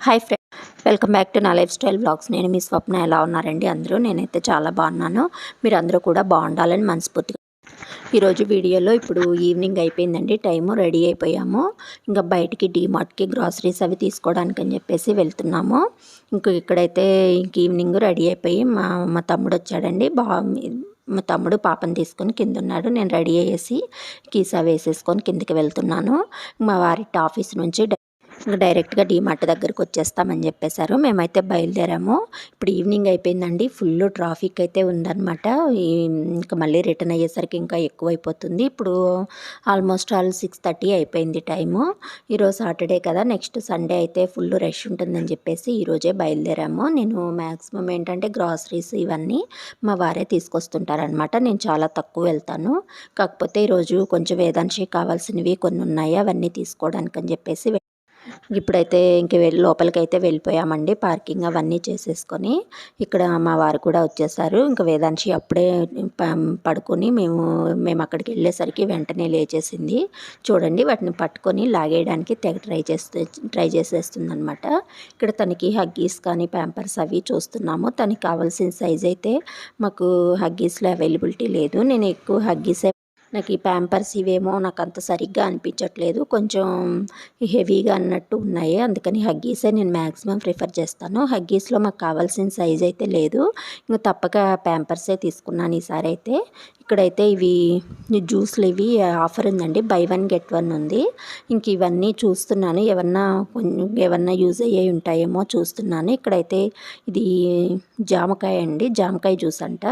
Hi friend welcome back to నా lifestyle blogs నేను మీ స్వప్న ఎలా ఉన్నారండి అందరూ? నేనైతే చాలా బాగున్నాను. మీరు అందరూ కూడా బాగుండాలని మనస్ఫూర్తిగా ఈరోజు వీడియోలో ఇప్పుడు ఈవినింగ్ అయిపోయిందండి. టైము రెడీ అయిపోయాము. ఇంకా బయటికి డీమార్ట్కి గ్రాసరీస్ అవి తీసుకోవడానికి అని చెప్పేసి వెళ్తున్నాము. ఇంకా ఇక్కడైతే ఇంక ఈవినింగ్ రెడీ అయిపోయి మా మా తమ్ముడు వచ్చాడండి. బా మా తమ్ముడు పాపని తీసుకొని కింద ఉన్నాడు నేను రెడీ అయ్యేసి కీసా వేసేసుకొని కిందికి వెళ్తున్నాను. మా వారి ఆఫీస్ నుంచి ఇంకా డైరెక్ట్గా డీమార్ట్ దగ్గరికి వచ్చేస్తామని చెప్పేశారు. మేమైతే బయలుదేరాము. ఇప్పుడు ఈవినింగ్ అయిపోయిందండి. ఫుల్ ట్రాఫిక్ అయితే ఉందన్నమాట. ఇంకా మళ్ళీ రిటర్న్ అయ్యేసరికి ఇంకా ఎక్కువైపోతుంది. ఇప్పుడు ఆల్మోస్ట్ ఆల్ సిక్స్ థర్టీ అయిపోయింది టైము. ఈరోజు సాటర్డే కదా. నెక్స్ట్ సండే అయితే ఫుల్ రష్ ఉంటుందని చెప్పేసి ఈరోజే బయలుదేరాము. నేను మ్యాక్సిమం ఏంటంటే గ్రాసరీస్ ఇవన్నీ మా వారే తీసుకొస్తుంటారనమాట నేను చాలా తక్కువ వెళ్తాను. కాకపోతే ఈరోజు కొంచెం వేదాంశి కావాల్సినవి కొన్ని ఉన్నాయి అవన్నీ తీసుకోవడానికి అని చెప్పేసి ఇప్పుడైతే ఇంక వెళ్ళి లోపలికైతే వెళ్ళిపోయామండి పార్కింగ్ అవన్నీ చేసేసుకొని. ఇక్కడ మా వారు కూడా వచ్చేసారు. ఇంకా వేదాంశి అప్పుడే పడుకొని మేము మేము అక్కడికి వెళ్ళేసరికి వెంటనే లేచేసింది. చూడండి వాటిని పట్టుకొని లాగేయడానికి తెగ ట్రై చేస్తే ట్రై చేసేస్తుంది అనమాట ఇక్కడ తనకి హగ్గీస్ కానీ ప్యాంపర్స్ అవి చూస్తున్నాము. తనకి కావాల్సిన సైజ్ అయితే మాకు హగ్గీస్లో అవైలబిలిటీ లేదు. నేను ఎక్కువ హగ్గీసే నాకు ఈ ప్యాంపర్స్ ఇవేమో నాకు అంత సరిగ్గా అనిపించట్లేదు. కొంచెం హెవీగా అన్నట్టు ఉన్నాయి. అందుకని హగ్గీసే నేను మ్యాక్సిమం ప్రిఫర్ చేస్తాను. హగ్గీస్లో మాకు కావాల్సిన సైజ్ అయితే లేదు. ఇంకా తప్పక ప్యాంపర్సే తీసుకున్నాను ఈసారి అయితే. ఇక్కడైతే ఇవి జ్యూస్లు ఇవి ఆఫర్ ఉందండి. బై వన్ గెట్ వన్ ఉంది. ఇంక ఇవన్నీ చూస్తున్నాను. ఏమన్నా కొంచెం ఏమన్నా యూజ్ అయ్యే ఉంటాయేమో చూస్తున్నాను. ఇక్కడైతే ఇది జామకాయ అండి. జామకాయ జ్యూస్ అంట.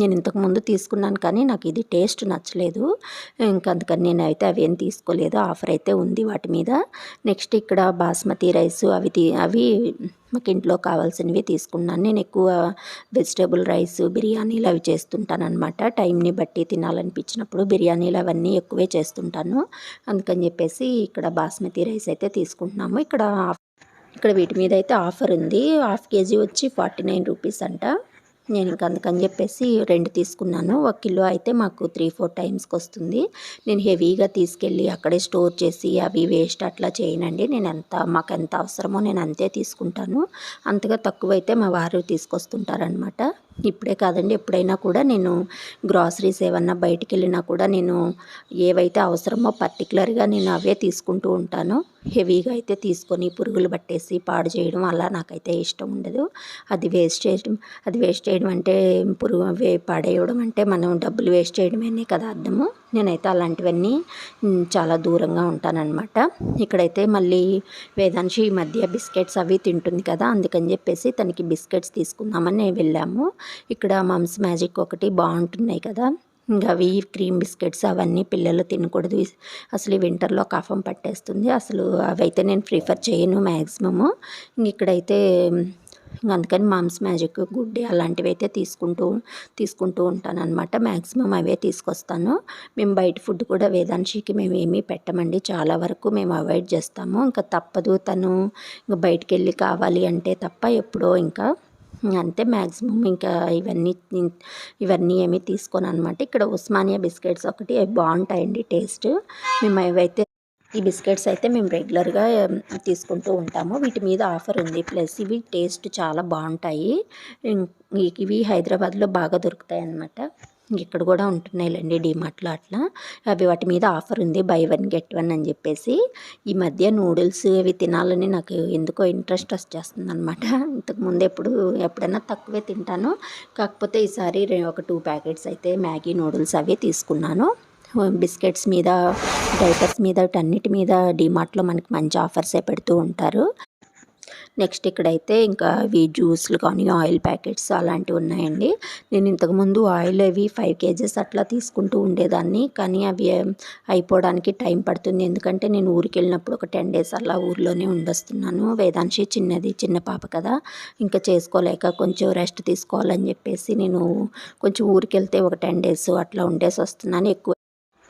నేను ఇంతకుముందు తీసుకున్నాను కానీ నాకు ఇది టేస్ట్ నచ్చలేదు. ఇంకా అందుకని నేను అయితే అవేం తీసుకోలేదు. ఆఫర్ అయితే ఉంది వాటి మీద. నెక్స్ట్ ఇక్కడ బాస్మతి రైస్ అవి తీ అవి మాకు ఇంట్లో కావాల్సినవి తీసుకున్నాను. నేను ఎక్కువ వెజిటేబుల్ రైస్ బిర్యానీలు అవి చేస్తుంటాను అనమాట టైంని బట్టి తినాలనిపించినప్పుడు బిర్యానీలు అవన్నీ ఎక్కువే చేస్తుంటాను. అందుకని చెప్పేసి ఇక్కడ బాస్మతి రైస్ అయితే తీసుకుంటున్నాము. ఇక్కడ ఇక్కడ వీటి మీద అయితే ఆఫర్ ఉంది. హాఫ్ కేజీ వచ్చి ఫార్టీ నైన్ రూపీస్ అంట. నేను ఇంక అందుకని చెప్పేసి రెండు తీసుకున్నాను. ఒక కిలో అయితే మాకు త్రీ ఫోర్ టైమ్స్కి వస్తుంది నేను హెవీగా తీసుకెళ్ళి అక్కడే స్టోర్ చేసి అవి వేస్ట్ అట్లా చేయనండి. నేను ఎంత మాకు ఎంత అవసరమో నేను అంతే తీసుకుంటాను. అంతగా తక్కువ అయితే మా వారు తీసుకొస్తుంటారనమాట ఇప్పుడే కాదండి ఎప్పుడైనా కూడా నేను గ్రాసరీస్ ఏమన్నా బయటికి వెళ్ళినా కూడా నేను ఏవైతే అవసరమో పర్టికులర్గా నేను అవే తీసుకుంటూ ఉంటాను. హెవీగా అయితే తీసుకొని పురుగులు పట్టేసి పాడు చేయడం అలా నాకైతే ఇష్టం ఉండదు. అది వేస్ట్ చేయడం అది వేస్ట్ చేయడం అంటే పురుగు పాడేయడం అంటే మనం డబ్బులు వేస్ట్ చేయడమేనే కదా అర్థము. నేనైతే అలాంటివన్నీ చాలా దూరంగా ఉంటానన్నమాట. ఇక్కడైతే మళ్ళీ వేదాంశి ఈ మధ్య బిస్కెట్స్ అవి తింటుంది కదా అందుకని చెప్పేసి తనకి బిస్కెట్స్ తీసుకుందామని వెళ్ళాము. ఇక్కడ మమ్స్ మ్యాజిక్ ఒకటి బాగుంటున్నాయి కదా ఇంకా అవి క్రీమ్ బిస్కెట్స్ అవన్నీ పిల్లలు తినకూడదు. అసలు ఈ వింటర్లో కఫం పట్టేస్తుంది. అసలు అవైతే నేను ప్రిఫర్ చేయను మ్యాక్సిమము ఇక్కడైతే అందుకని మామ్స్ మ్యాజిక్ గుడ్డి అలాంటివి అయితే తీసుకుంటూ తీసుకుంటూ ఉంటాను అనమాట మ్యాక్సిమం అవే తీసుకొస్తాను. మేము బయట ఫుడ్ కూడా వేదాంశికి మేము ఏమీ పెట్టమండి. చాలా వరకు మేము అవాయిడ్ చేస్తాము. ఇంకా తప్పదు తను ఇంకా బయటికి వెళ్ళి కావాలి అంటే తప్ప ఎప్పుడో ఇంకా అంతే మ్యాక్సిమం ఇంకా ఇవన్నీ ఇవన్నీ ఏమీ తీసుకోను అనమాట ఇక్కడ ఉస్మానియా బిస్కెట్స్ ఒకటి అవి బాగుంటాయండి టేస్ట్. మేము అవైతే ఈ బిస్కెట్స్ అయితే మేము రెగ్యులర్గా తీసుకుంటూ ఉంటాము. వీటి మీద ఆఫర్ ఉంది. ప్లస్ ఇవి టేస్ట్ చాలా బాగుంటాయి. ఇవి హైదరాబాద్లో బాగా దొరుకుతాయి అన్నమాట. ఇక్కడ కూడా ఉంటున్నాయిలండి డిమార్ట్లో అట్లా. అవి వాటి మీద ఆఫర్ ఉంది. బై వన్ గెట్ వన్ అని చెప్పేసి. ఈ మధ్య నూడిల్స్ అవి తినాలని నాకు ఎందుకో ఇంట్రెస్ట్ వచ్చేస్తుంది అనమాట ఇంతకుముందు ఎప్పుడు ఎప్పుడైనా తక్కువే తింటాను. కాకపోతే ఈసారి ఒక టూ ప్యాకెట్స్ అయితే మ్యాగీ నూడిల్స్ అవి తీసుకున్నాను. బిస్కెట్స్ మీద డైపర్స్ మీద వీటన్నిటి మీద డిమార్ట్లో మనకి మంచి ఆఫర్సే పెడుతూ ఉంటారు. నెక్స్ట్ ఇక్కడైతే ఇంకా అవి జ్యూస్లు కానీ ఆయిల్ ప్యాకెట్స్ అలాంటివి ఉన్నాయండి. నేను ఇంతకుముందు ఆయిల్ అవి ఫైవ్ కేజెస్ అట్లా తీసుకుంటూ ఉండేదాన్ని. కానీ అవి అయిపోవడానికి టైం పడుతుంది. ఎందుకంటే నేను ఊరికి వెళ్ళినప్పుడు ఒక టెన్ డేస్ అలా ఊర్లోనే ఉండొస్తున్నాను. వేదాంశి చిన్నది చిన్న పాప కదా. ఇంకా చేసుకోలేక కొంచెం రెస్ట్ తీసుకోవాలని చెప్పేసి నేను కొంచెం ఊరికి వెళ్తే ఒక టెన్ డేస్ అట్లా ఉండేసి వస్తున్నాను. ఎక్కువ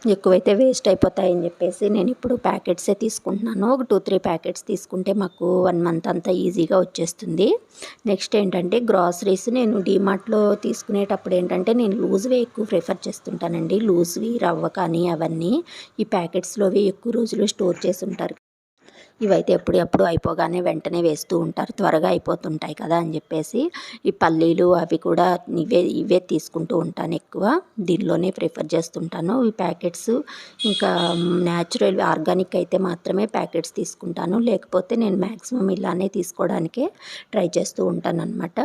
ఎక్కువైతే వేస్ట్ అయిపోతాయని చెప్పేసి నేను ఇప్పుడు ప్యాకెట్సే తీసుకుంటున్నాను. ఒక టూ త్రీ ప్యాకెట్స్ తీసుకుంటే మాకు వన్ మంత్ అంతా ఈజీగా వచ్చేస్తుంది. నెక్స్ట్ ఏంటంటే గ్రాసరీస్ నేను డీమార్ట్లో తీసుకునేటప్పుడు ఏంటంటే నేను లూజ్వే ఎక్కువ ప్రిఫర్ చేస్తుంటానండి. లూజ్వి రవ్వ కానీ అవన్నీ ఈ ప్యాకెట్స్లోవి ఎక్కువ రోజులు స్టోర్ చేసి ఉంటారు. ఇవైతే ఎప్పుడప్పుడు అయిపోగానే వెంటనే వేస్తూ ఉంటారు. త్వరగా అయిపోతుంటాయి కదా అని చెప్పేసి ఈ పల్లీలు అవి కూడా ఇవే ఇవే తీసుకుంటూ ఉంటాను ఎక్కువ. దీనిలోనే ప్రిఫర్ చేస్తుంటాను. ఈ ప్యాకెట్స్ ఇంకా న్యాచురల్ ఆర్గానిక్ అయితే మాత్రమే ప్యాకెట్స్ తీసుకుంటాను. లేకపోతే నేను మ్యాక్సిమం ఇలానే తీసుకోవడానికే ట్రై చేస్తూ ఉంటాను అనమాట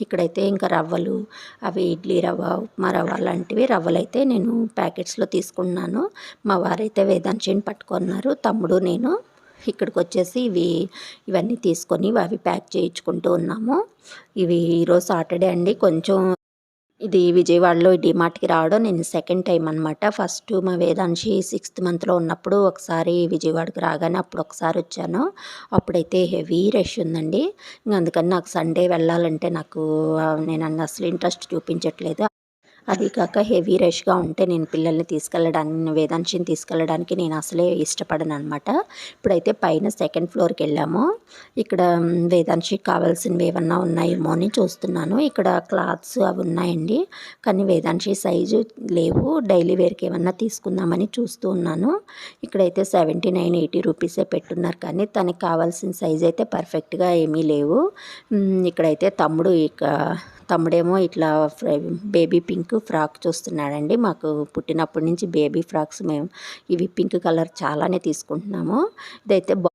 ఇక్కడైతే ఇంకా రవ్వలు అవి ఇడ్లీ రవ్వ ఉప్మా రవ్వ లాంటివి రవ్వలైతే నేను ప్యాకెట్స్లో తీసుకున్నాను. మా వారైతే వేదాంశిని పట్టుకున్నారు. తమ్ముడు నేను. ఇక్కడికి వచ్చేసి ఇవి ఇవన్నీ తీసుకొని అవి ప్యాక్ చేయించుకుంటూ ఉన్నాము. ఇవి ఈరోజు సాటర్డే అండి. కొంచెం ఇది విజయవాడలో డిమార్ట్కి రావడం నేను సెకండ్ టైం అనమాట ఫస్ట్ మా వేదాంశి సిక్స్త్ మంత్లో ఉన్నప్పుడు ఒకసారి విజయవాడకి రాగానే అప్పుడు ఒకసారి వచ్చాను. అప్పుడైతే హెవీ రష్ ఉందండి. ఇంకా అందుకని నాకు సండే వెళ్ళాలంటే నాకు నేను అసలు ఇంట్రెస్ట్ చూపించట్లేదు. అది కాక హెవీ రష్గా ఉంటే నేను పిల్లల్ని తీసుకెళ్ళడానికి వేదాంశిని తీసుకెళ్ళడానికి నేను అసలే ఇష్టపడను అనమాట ఇప్పుడైతే పైన సెకండ్ ఫ్లోర్కి వెళ్ళాము. ఇక్కడ వేదాంశికి కావాల్సినవి ఏమన్నా ఉన్నాయేమో అని చూస్తున్నాను. ఇక్కడ క్లాత్స్ అవి ఉన్నాయండి. కానీ వేదాంశి సైజు లేవు. డైలీ వేర్కి ఏమన్నా తీసుకుందామని చూస్తూ ఉన్నాను. ఇక్కడైతే సెవెంటీ నైన్ ఎయిటీ రూపీసే పెట్టున్నారు. కానీ తనకి కావాల్సిన సైజ్ అయితే పర్ఫెక్ట్గా ఏమీ లేవు. ఇక్కడైతే తమ్ముడు ఇక తమ్ముడేమో ఇట్లా బేబీ పింక్ ఫ్రాక్ చూస్తున్నాడండి. మాకు పుట్టినప్పటి నుంచి బేబీ ఫ్రాక్స్ మేము ఇవి పింక్ కలర్ చాలానే తీసుకుంటున్నాము. ఇదైతే బా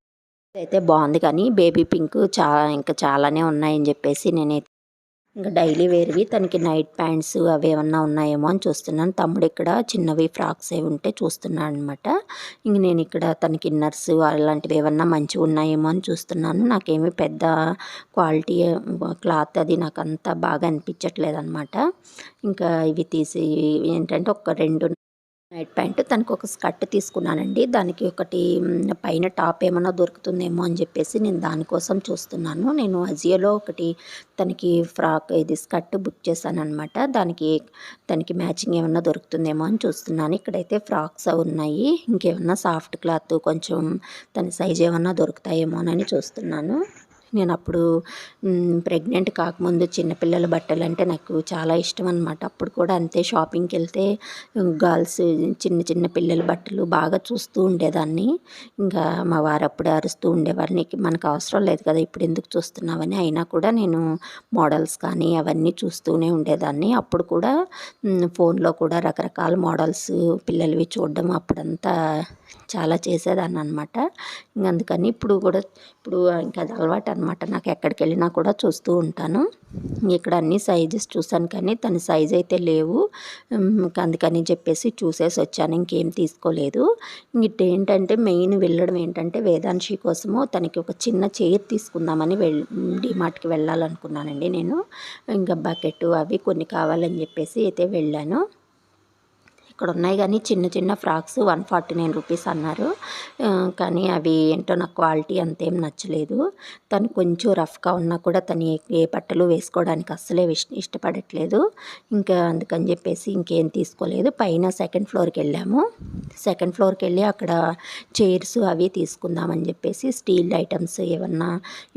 ఇదైతే బాగుంది కానీ బేబీ పింక్ చాలా ఇంకా చాలానే ఉన్నాయని చెప్పేసి నేనైతే ఇంకా డైలీ వేర్వి. తనకి నైట్ ప్యాంట్స్ అవి ఏమన్నా ఉన్నాయేమో అని చూస్తున్నాను. తమ్ముడు ఇక్కడ చిన్నవి ఫ్రాక్స్ ఏవి ఉంటే చూస్తున్నాడు అనమాట ఇంక నేను ఇక్కడ తనకి ఇన్నర్స్ అలాంటివి ఏమన్నా మంచిగా ఉన్నాయేమో అని చూస్తున్నాను. నాకేమి పెద్ద క్వాలిటీ క్లాత్ అది నాకు అంత బాగా అనిపించట్లేదు అనమాట ఇంకా ఇవి తీసి ఏంటంటే ఒక రెండు నైట్ ప్యాంట్. తనకు ఒక స్కర్ట్ తీసుకున్నానండి. దానికి ఒకటి పైన టాప్ ఏమైనా దొరుకుతుందేమో అని చెప్పేసి నేను దానికోసం చూస్తున్నాను. నేను అజియోలో ఒకటి తనకి ఫ్రాక్ ఇది స్కర్ట్ బుక్ చేశాను అనమాట దానికి తనకి మ్యాచింగ్ ఏమన్నా దొరుకుతుందేమో అని చూస్తున్నాను. ఇక్కడైతే ఫ్రాక్స్ ఉన్నాయి. ఇంకేమన్నా సాఫ్ట్ క్లాత్ కొంచెం తన సైజ్ ఏమన్నా దొరుకుతాయేమోనని చూస్తున్నాను. నేను అప్పుడు ప్రెగ్నెంట్ కాకముందు చిన్నపిల్లల బట్టలు అంటే నాకు చాలా ఇష్టం అనమాట అప్పుడు కూడా అంతే షాపింగ్కి వెళ్తే గర్ల్స్ చిన్న చిన్న పిల్లల బట్టలు బాగా చూస్తూ ఉండేదాన్ని. ఇంకా మా వారు అప్పుడే అరుస్తూ ఉండేవారు నీకు మనకు అవసరం లేదు కదా ఇప్పుడు ఎందుకు చూస్తున్నావని. అయినా కూడా నేను మోడల్స్ కానీ అవన్నీ చూస్తూనే ఉండేదాన్ని. అప్పుడు కూడా ఫోన్లో కూడా రకరకాల మోడల్స్ పిల్లలవి చూడడం అప్పుడంతా చాలా చేసేదాన్ని అనమాట ఇంక అందుకని ఇప్పుడు కూడా ఇప్పుడు ఇంకా అది అలవాటు అనమాట నాకు ఎక్కడికి వెళ్ళినా కూడా చూస్తూ ఉంటాను. ఇక్కడ అన్ని సైజెస్ చూసాను కానీ తన సైజ్ అయితే లేవు. అందుకని చెప్పేసి చూసేసి వచ్చాను. ఇంకేం తీసుకోలేదు. ఇట్ ఏంటంటే మెయిన్ వెళ్ళడం ఏంటంటే వేదాంశి కోసము తనకి ఒక చిన్న చైర్ తీసుకుందామని వెళ్ డిమార్ట్కి వెళ్ళాలనుకున్నానండి నేను. ఇంకా బకెట్ అవి కొన్ని కావాలని చెప్పేసి అయితే వెళ్ళాను. ఇక్కడ ఉన్నాయి కానీ చిన్న చిన్న frocks one forty nine rupees అన్నారు. కానీ అవి ఏంటో నాకు క్వాలిటీ అంతేం నచ్చలేదు. తను కొంచెం రఫ్గా ఉన్నా కూడా తను ఏ బట్టలు వేసుకోవడానికి అస్సలే ఇష్టపడట్లేదు. ఇంకా అందుకని చెప్పేసి ఇంకేం తీసుకోలేదు. పైన సెకండ్ ఫ్లోర్కి వెళ్ళాము. సెకండ్ ఫ్లోర్కి వెళ్ళి అక్కడ చైర్స్ అవి తీసుకుందామని చెప్పేసి స్టీల్ ఐటమ్స్ ఏమన్నా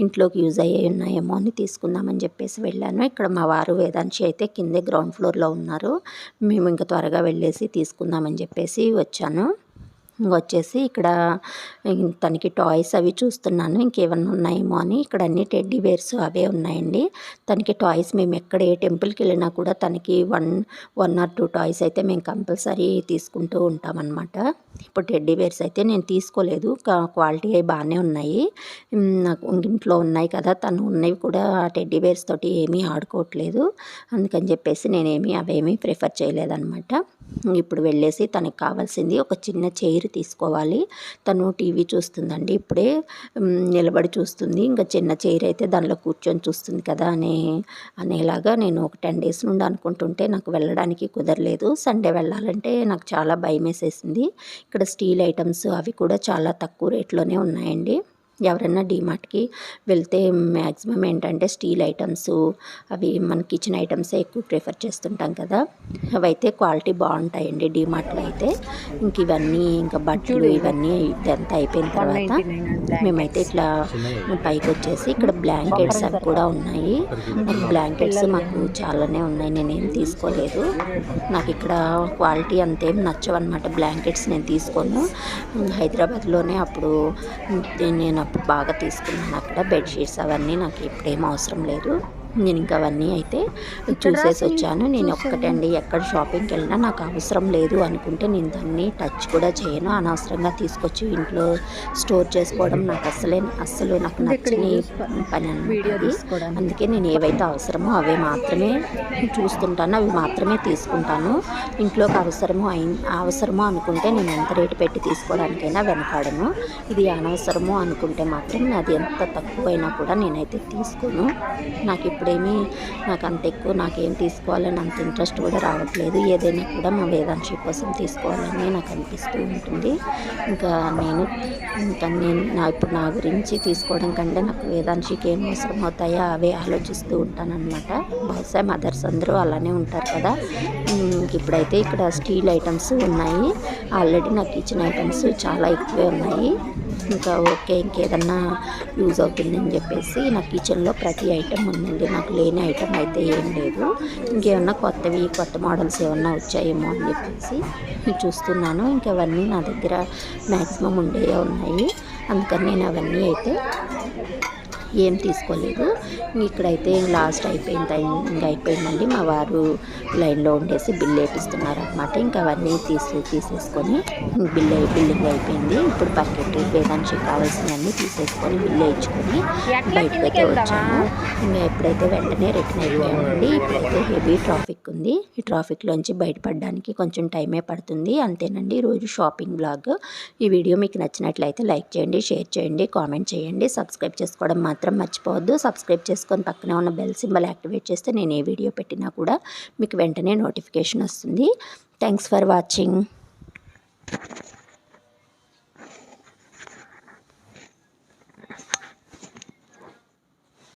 ఇంట్లోకి యూజ్ అయ్యే ఉన్నాయేమో అని తీసుకుందామని చెప్పేసి వెళ్ళాను. ఇక్కడ మా వారు వేదాంశి అయితే కిందే గ్రౌండ్ ఫ్లోర్లో ఉన్నారు. మేము ఇంకా త్వరగా వెళ్ళేసి తీసుకుందామని చెప్పేసి వచ్చాను. వచ్చేసి ఇక్కడ తనకి టాయ్స్ అవి చూస్తున్నాను. ఇంకేమన్నా ఉన్నాయేమో అని. ఇక్కడ అన్ని టెడ్డీ బేర్స్ అవే ఉన్నాయండి. తనకి టాయ్స్ మేము ఎక్కడ ఏ టెంపుల్కి వెళ్ళినా కూడా తనకి one one or two toys అయితే మేము కంపల్సరీ తీసుకుంటూ ఉంటామన్నమాట. ఇప్పుడు టెడ్డీ బేర్స్ అయితే నేను తీసుకోలేదు. క్వాలిటీ అవి బాగానే ఉన్నాయి. నాకు ఇంట్లో ఉన్నాయి కదా. తను ఉన్నవి కూడా టెడ్డీ బేర్స్ తోటి ఏమీ ఆడుకోవట్లేదు. అందుకని చెప్పేసి నేనేమి అవేమీ ప్రిఫర్ చేయలేదన్నమాట. ఇప్పుడు వెళ్ళేసి తనకు కావాల్సింది ఒక చిన్న చైర్ తీసుకోవాలి. తను టీవీ చూస్తుందండి. ఇప్పుడే నిలబడి చూస్తుంది. ఇంకా చిన్న చైర్ అయితే దానిలో కూర్చొని చూస్తుంది కదా అనే అనేలాగా నేను ఒక టెన్ డేస్ నుండి అనుకుంటుంటే నాకు వెళ్ళడానికి కుదరలేదు. సండే వెళ్ళాలంటే నాకు చాలా భయం వేసేసింది ఇక్కడ స్టీల్ ఐటమ్స్ అవి కూడా చాలా తక్కువ రేట్లోనే ఉన్నాయండి. ఎవరైనా డీమార్ట్కి వెళ్తే మ్యాక్సిమం ఏంటంటే స్టీల్ ఐటమ్స్ అవి మన కిచెన్ ఐటమ్సే ఎక్కువ ప్రిఫర్ చేస్తుంటాం కదా. అవైతే క్వాలిటీ బాగుంటాయండి డీమార్ట్లో అయితే. ఇంక ఇవన్నీ ఇంకా బట్టలు ఇవన్నీ ఇదంతా అయిపోయిన తర్వాత మేమైతే ఇట్లా పైకి వచ్చేసి ఇక్కడ బ్లాంకెట్స్ అవి కూడా ఉన్నాయి. బ్లాంకెట్స్ మాకు చాలానే ఉన్నాయి. నేనేం తీసుకోలేదు. నాకు ఇక్కడ క్వాలిటీ అంతేం నచ్చవన్నమాట. బ్లాంకెట్స్ నేను తీసుకోను. హైదరాబాద్లోనే అప్పుడు నేను బాగా తీసుకున్నాను అక్కడ బెడ్షీట్స్ అవన్నీ నాకు ఇప్పుడేం అవసరం లేదు. నేను ఇంకా అవన్నీ అయితే చూసేసి వచ్చాను నేను ఒక్కటండి ఎక్కడ షాపింగ్కి వెళ్ళినా నాకు అవసరం లేదు అనుకుంటే నేను దాన్ని టచ్ కూడా చేయను. అనవసరంగా తీసుకొచ్చి ఇంట్లో స్టోర్ చేసుకోవడం నాకు అస్సలే అస్సలు నాకు నచ్చని పని అనమాట అందుకే నేను ఏవైతే అవసరమో అవే మాత్రమే చూస్తుంటాను అవి మాత్రమే తీసుకుంటాను. ఇంట్లోకి అవసరమో అయి అవసరమో అనుకుంటే నేను ఎంత రేటు పెట్టి తీసుకోవడానికైనా వెనకాడను. ఇది అనవసరమో అనుకుంటే మాత్రం అది ఎంత తక్కువైనా కూడా నేనైతే తీసుకోను. నాకు ఇప్పుడేమీ నాకు అంత ఎక్కువ నాకేం తీసుకోవాలని అంత ఇంట్రెస్ట్ కూడా రావట్లేదు. ఏదైనా కూడా మా వేదాంశి కోసం తీసుకోవాలని నాకు అనిపిస్తూ ఉంటుంది. ఇంకా నేను ఇంకా నేను నా ఇప్పుడు నా గురించి తీసుకోవడం కంటే నాకు వేదాంశికి ఏం అవసరం అవుతాయో అవే ఆలోచిస్తూ ఉంటానన్నమాట. బహుశా మదర్స్ అందరూ అలానే ఉంటారు కదా. ఇప్పుడైతే ఇక్కడ స్టీల్ ఐటమ్స్ ఉన్నాయి. ఆల్రెడీ నాకు కిచెన్ ఐటమ్స్ చాలా ఎక్కువే ఉన్నాయి. ఇంకా ఓకే ఇంకేదన్నా యూజ్ అవుతుందని చెప్పేసి నా కిచెన్లో ప్రతి ఐటెం ఉందండి. నాకు లేని ఐటెం అయితే ఏం లేదు. ఇంకేమన్నా కొత్తవి కొత్త మోడల్స్ ఏమన్నా వచ్చాయేమో అని చెప్పేసి చూస్తున్నాను. ఇంకా అవన్నీ నా దగ్గర మ్యాక్సిమం ఉండే ఉన్నాయి. అందుకని నేను అవన్నీ అయితే ఏం తీసుకోలేదు. ఇక్కడైతే లాస్ట్ అయిపోయిన టైం ఇంకా అయిపోయిందండి. మా వారు లైన్లో ఉండేసి బిల్ వేపిస్తున్నారు అనమాట ఇంకా అవన్నీ తీసి తీసేసుకొని బిల్ బిల్లింగ్ అయిపోయింది. ఇప్పుడు బకెట్ వేదానికి కావాల్సినవన్నీ తీసేసుకొని బిల్ వేయించుకొని బయటకు అయితే వచ్చాము. ఇంకా ఎప్పుడైతే వెంటనే రిటర్న్ అయిపోయామండి ఇప్పుడైతే హెవీ ట్రాఫిక్ ఉంది. ఈ ట్రాఫిక్లోంచి బయటపడడానికి కొంచెం టైమే పడుతుంది. అంతేనండి ఈరోజు షాపింగ్ బ్లాగ్. ఈ వీడియో మీకు నచ్చినట్లయితే లైక్ చేయండి షేర్ చేయండి కామెంట్ చేయండి. సబ్స్క్రైబ్ చేసుకోవడం మాత్రం మర్చిపోవద్దు. సబ్స్క్రైబ్ చేసుకొని పక్కనే ఉన్న బెల్ సింబల్ యాక్టివేట్ చేస్తే నేను ఏ వీడియో పెట్టినా కూడా మీకు వెంటనే నోటిఫికేషన్ వస్తుంది. Thanks for watching.